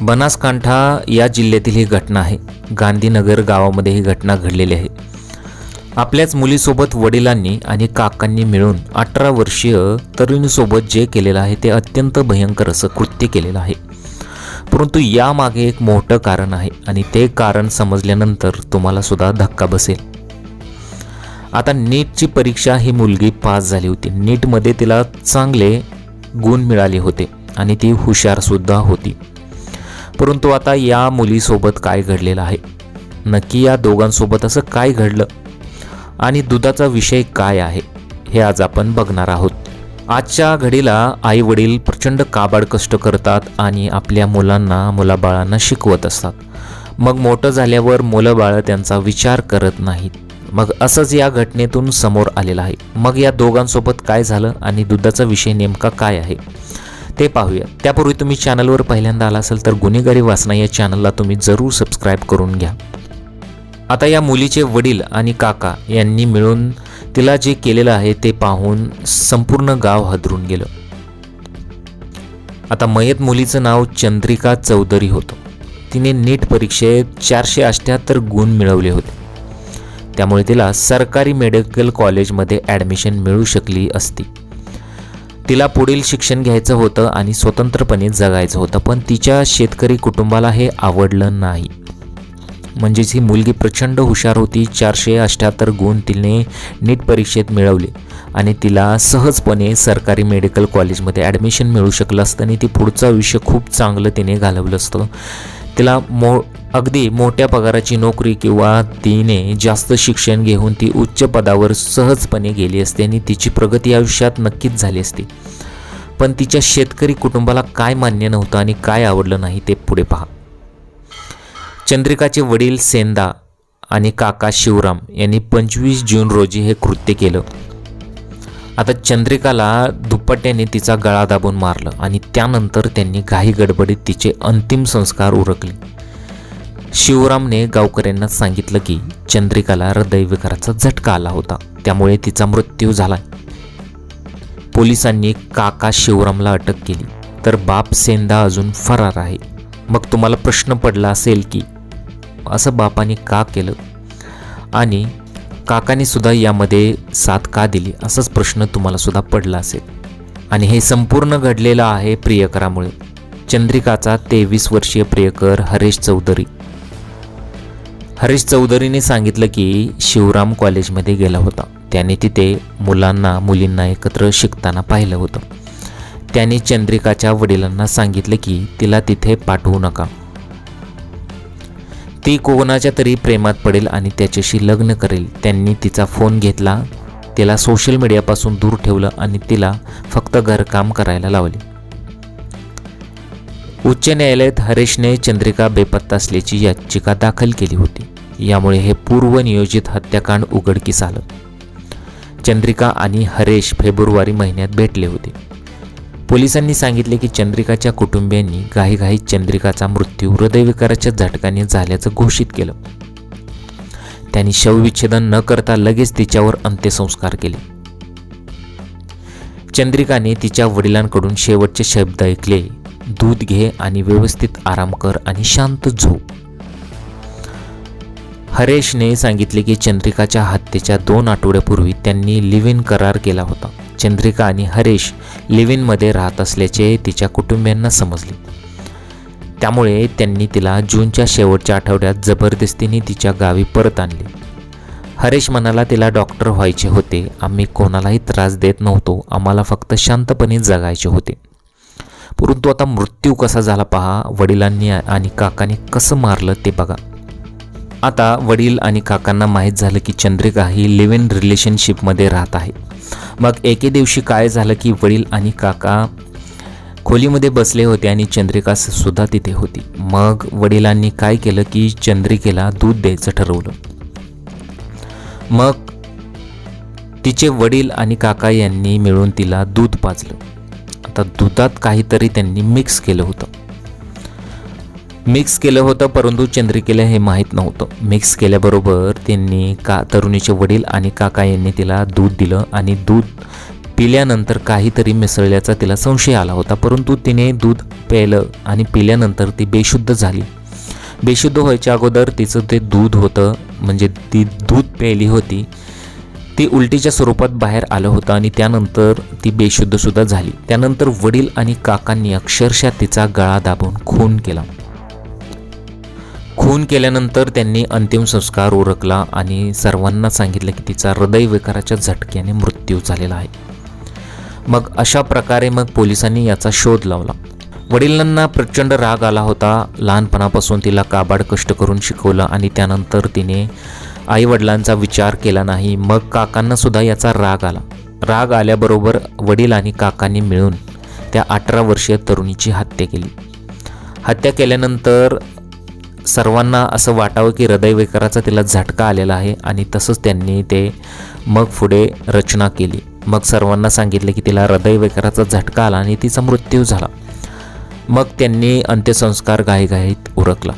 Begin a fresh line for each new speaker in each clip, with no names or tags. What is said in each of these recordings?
बनासकांठा या जिल्ह्यातील ही घटना आहे. गांधीनगर गावामध्ये ही घटना घडलेली आहे. आपल्याच मुलीसोबत वडिलांनी आणि काकांनी मिळून अठरा वर्षीय तरुणीसोबत जे केलेलं आहे ते अत्यंत भयंकर असं कृत्य केलेलं आहे. परंतु यामागे एक मोठं कारण आहे आणि ते कारण समजल्यानंतर तुम्हाला सुद्धा धक्का बसेल. आता नीटची परीक्षा ही मुलगी पास झाली होती. नीटमध्ये तिला चांगले गुण मिळाले होते आणि ती हुशारसुद्धा होती. परंतु आता या मुलीसोबत काय घडलेलं आहे? नक्की या दोघांसोबत असं काय घडलं? आणि दुधाचा विषय काय आहे? हे आज आपण बघणार आहोत. आजच्या घडीला आई वडील प्रचंड काबाड कष्ट करतात आणि आपल्या मुलांना मुलाबाळांना शिकवत असतात. मग मोठं झाल्यावर मुलं बाळं त्यांचा विचार करत नाहीत. मग असंच या घटनेतून समोर आलेलं आहे. मग या दोघांसोबत काय झालं आणि दुधाचा विषय नेमका काय आहे? ते पाहूया. त्यापूर्वी तुम्ही चॅनलवर पहिल्यांदा आला असाल तर गुन्हेगारी वाचना या चॅनलला तुम्ही जरूर सबस्क्राईब करून घ्या. आता या मुलीचे वडील आणि काका यांनी मिळून तिला जे केलेलं आहे ते पाहून संपूर्ण गाव हदरून गेलं. आता मयत मुलीचं नाव चंद्रिका चौधरी होतं. तिने नीट परीक्षेत चारशे अठ्ठ्याहत्तर गुण मिळवले होते. त्यामुळे तिला सरकारी मेडिकल कॉलेजमध्ये ॲडमिशन मिळू शकली असती. तिला पुढील शिक्षण घ्यायचं होतं आणि स्वतंत्रपणे जगायचं होतं पण तिच्या शेतकरी कुटुंबाला हे आवडलं नाही. म्हणजेच ही मुलगी प्रचंड हुशार होती चारशे अठ्ठ्याहत्तर गुण तिने नीट परीक्षेत मिळवले आणि तिला सहजपणे सरकारी मेडिकल कॉलेजमध्ये ॲडमिशन मिळू शकलं असतं आणि ती पुढचं आयुष्य खूप चांगलं तिने घालवलं असतं. तिला मो अगदी मोठ्या पगाराची नोकरी किंवा तिने जास्त शिक्षण घेऊन ती उच्च पदावर सहजपणे गेली असते आणि तिची प्रगती आयुष्यात नक्कीच झाली असती. पण तिच्या शेतकरी कुटुंबाला काय मान्य नव्हतं आणि काय आवडलं नाही ते पुढे पहा. चंद्रिकाचे वडील सेंदा आणि काका शिवराम यांनी पंचवीस जून रोजी हे कृत्य केलं. आता चंद्रिकाला दुपट्ट्याने तिचा गळा दाबून मारलं आणि त्यानंतर त्यांनी घाई गडबडीत तिचे अंतिम संस्कार उरकले. शिवरामने गावकऱ्यांना सांगितलं की चंद्रिकाला हृदयविकाराचा झटका आला होता. त्यामुळे तिचा मृत्यू झाला. पोलिसांनी काका शिवरामला अटक केली. तर बाप सेंदा अजून फरार आहे. मग तुम्हाला प्रश्न पडला असेल की असं बापाने का केलं? आणि काकाने सुद्धा यामध्ये साथ का दिली? असाच प्रश्न तुम्हाला सुद्धा पडला असेल. आणि हे संपूर्ण घडलेलं आहे प्रियकरामुळे. चंद्रिकाचा तेवीस वर्षीय प्रियकर हरेश चौधरी. हरीश चौधरीने सांगितलं की शिवराम कॉलेजमध्ये गेला होता. त्याने तिथे मुलांना मुलींना एकत्र शिकताना पाहिलं होतं. त्याने चंद्रिकाच्या वडिलांना सांगितलं की तिला तिथे पाठवू नका. ती कोणाच्या तरी प्रेमात पडेल आणि त्याच्याशी लग्न करेल. त्यांनी तिचा फोन घेतला तिला सोशल मीडियापासून दूर ठेवलं आणि तिला फक्त घरकाम करायला लावले. उच्च न्यायालयात हरेशने चंद्रिका बेपत्ता असल्याची याचिका दाखल केली होती. यामुळे हे पूर्वनियोजित हत्याकांड उघडकीस आलं. चंद्रिका आणि हरेश फेब्रुवारी महिन्यात भेटले होते. पोलिसांनी सांगितले की चंद्रिकाच्या कुटुंबियांनी घाईघाईत चंद्रिकाचा मृत्यू हृदयविकाराच्या झटकाने झाल्याचं घोषित केलं. त्यांनी शवविच्छेदन न करता लगेच तिच्यावर अंत्यसंस्कार केले. चंद्रिकाने तिच्या वडिलांकडून शेवटचे शब्द ऐकले दूध घे आणि व्यवस्थित आराम कर आणि शांत झोप. हरेशने सांगितले की चंद्रिकाच्या हत्येच्या दोन आठवड्यापूर्वी त्यांनी लिव्ह इन करार केला होता. चंद्रिका आणि हरेश लिव्ह इनमध्ये राहत असल्याचे तिच्या कुटुंबियांना समजले. त्यामुळे त्यांनी तिला जूनच्या शेवटच्या आठवड्यात जबरदस्तीने तिच्या गावी परत आणले. हरेश म्हणाला तिला डॉक्टर व्हायचे होते. आम्ही कोणालाही त्रास देत नव्हतो. आम्हाला फक्त शांतपणे जगायचे होते. परंतु आता मृत्यू कसा झाला पहा? वडिलांनी आणि काकाने कसं मारलं ते बघा. आता वडील आणि काकांना माहीत झालं की चंद्रिका ही लिव्ह इन रिलेशनशिपमध्ये राहत आहे. मग एके दिवशी काय झालं की वडील आणि काका खोलीमध्ये बसले होते आणि चंद्रिका सुद्धा तिथे होती. मग वडिलांनी काय केलं की चंद्रिकेला दूध द्यायचं ठरवलं. मग तिचे वडील आणि काका यांनी मिळून तिला दूध पाजलं. आता दुधात काहीतरी त्यांनी मिक्स केलं होतं. मिक्स केलं होतं परंतु चंद्रिकेला हे माहीत नव्हतं. मिक्स केल्याबरोबर त्यांनी का तरुणीचे वडील आणि काका यांनी तिला दूध दिलं आणि दूध पिल्यानंतर काहीतरी मिसळल्याचा तिला संशय आला होता. परंतु तिने दूध प्यायलं आणि पिल्यानंतर ती बेशुद्ध झाली. बेशुद्ध व्हायच्या अगोदर तिचं ते दूध होतं म्हणजे ती दूध प्यायली होती. ती उलटीच्या स्वरूपात बाहेर आलं होतं आणि त्यानंतर ती बेशुद्धसुद्धा झाली. त्यानंतर वडील आणि काकांनी अक्षरशः तिचा गळा दाबून खून केला. खून केल्यानंतर त्यांनी अंतिम संस्कार उरकला आणि सर्वांना सांगितलं की तिचा हृदयविकाराच्या झटक्याने मृत्यू झालेला आहे. मग अशा प्रकारे मग पोलिसांनी याचा शोध लावला. वडिलांना प्रचंड राग आला होता. लहानपणापासून तिला काबाड कष्ट करून शिकवलं आणि त्यानंतर तिने आईवडिलांचा विचार केला नाही. मग काकांनासुद्धा याचा राग आला. राग आल्याबरोबर वडील आणि काकांनी मिळून त्या अठरा वर्षीय तरुणीची हत्या केली. हत्या केल्यानंतर सर्वांना असं वाटावं की हृदयविकाराचा तिला झटका आलेला आहे आणि तसंच त्यांनी ते मग पुढे रचना केली. मग सर्वांना सांगितले की तिला हृदयविकाराचा झटका आला आणि तिचा मृत्यू झाला. मग त्यांनी अंत्यसंस्कार घाईघाईत उरकला.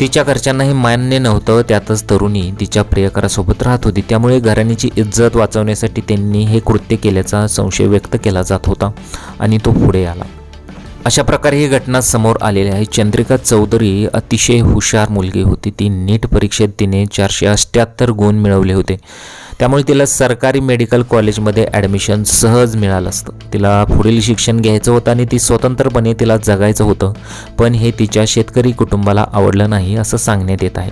तिच्या घरच्यांना हे मान्य नव्हतं त्यातच तरुणी तिच्या प्रियकरासोबत राहत होती. त्यामुळे घराण्याची इज्जत वाचवण्यासाठी त्यांनी हे कृत्य केल्याचा संशय व्यक्त केला जात होता आणि तो पुढे आला. अशा प्रकारे ही घटना समोर आलेली आहे. चंद्रिका चौधरी अतिशय हुशार मुलगी होती. ती नीट परीक्षेत तिने चारशे अष्ट्याहत्तर गुण मिळवले होते. त्यामुळे तिला सरकारी मेडिकल कॉलेजमध्ये ॲडमिशन सहज मिळालं असतं. तिला पुढील शिक्षण घ्यायचं होतं आणि ती स्वतंत्रपणे तिला जगायचं होतं. पण हे तिच्या शेतकरी कुटुंबाला आवडलं नाही असं सांगण्यात येत आहे.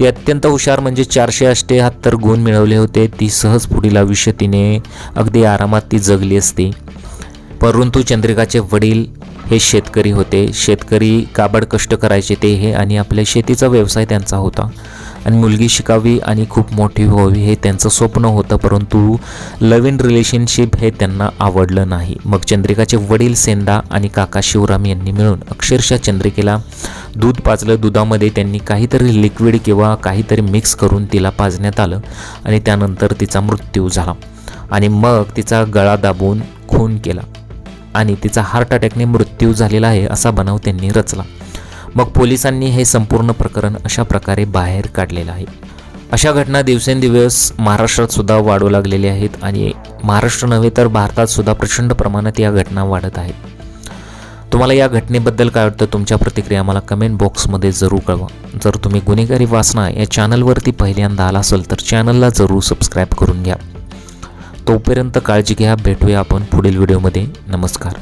ती अत्यंत हुशार म्हणजे चारशे अष्ट्याहत्तर गुण मिळवले होते. ती सहज पुढील आयुष्य तिने अगदी आरामात ती जगली असती. परंतु चंद्रिकाचे वडील हे शेतकरी होते. शेतकरी काबड कष्ट करायचे ते हे आणि आपल्या शेतीचा व्यवसाय त्यांचा होता. आणि मुलगी शिकावी आणि खूप मोठी व्हावी हे त्यांचं स्वप्न होतं परंतु लव इन रिलेशनशिप हे त्यांना आवडलं नाही. मग चंद्रिकाचे वडील सेंदा आणि काका शिवराम यांनी मिळून अक्षरशः चंद्रिकेला दूध पाजलं. दुधामध्ये त्यांनी काहीतरी लिक्विड किंवा काहीतरी मिक्स करून तिला पाजण्यात आलं आणि त्यानंतर तिचा मृत्यू झाला. आणि मग तिचा गळा दाबून खून केला. आणि तिचा हार्ट अटॅकने मृत्यू झालेला आहे असा बनाव त्यांनी रचला. मग पोलिसांनी हे संपूर्ण प्रकरण अशा प्रकारे बाहेर काढलेलं आहे. अशा घटना दिवसेंदिवस महाराष्ट्रात सुद्धा वाढू लागलेल्या आहेत आणि महाराष्ट्र नव्हे तर भारतात सुद्धा प्रचंड प्रमाणात या घटना वाढत आहेत. तुम्हाला या घटनेबद्दल काय वाटतं? तुमच्या प्रतिक्रिया मला कमेंट बॉक्समध्ये जरूर कळवा. जर तुम्ही गुन्हेगारी वाचना या चॅनलवरती पहिल्यांदा आला असेल तर चॅनलला जरूर सबस्क्राईब करून घ्या. तोपर्यंत काळजी घ्या. भेटूया आपण पुढील व्हिडिओमध्ये. नमस्कार.